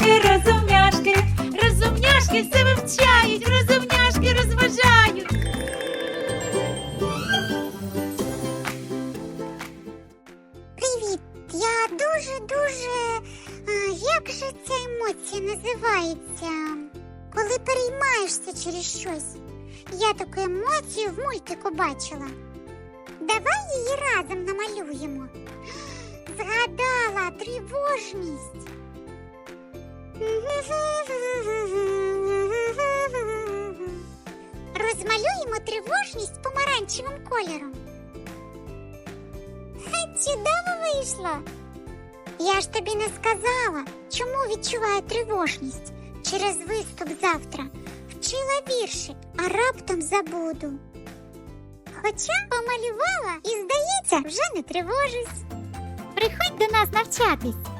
Розумняшки, розумняшки, розумняшки все вивчають, розумняшки розважають. Привіт! Я дуже-дуже. Як же ця емоція називається? Коли переймаєшся через щось. Я таку емоцію в мультику бачила. Давай її разом намалюємо. Згадала тривожність. Розмалюємо тривожність помаранчевим кольором. Ха, Чудово вийшло. Я ж тобі не сказала, чому відчуваю тривожність через виступ завтра. Вчила вірші, а раптом забуду. Хоча помалювала і, здається, вже не тривожусь. Приходь до нас навчатись.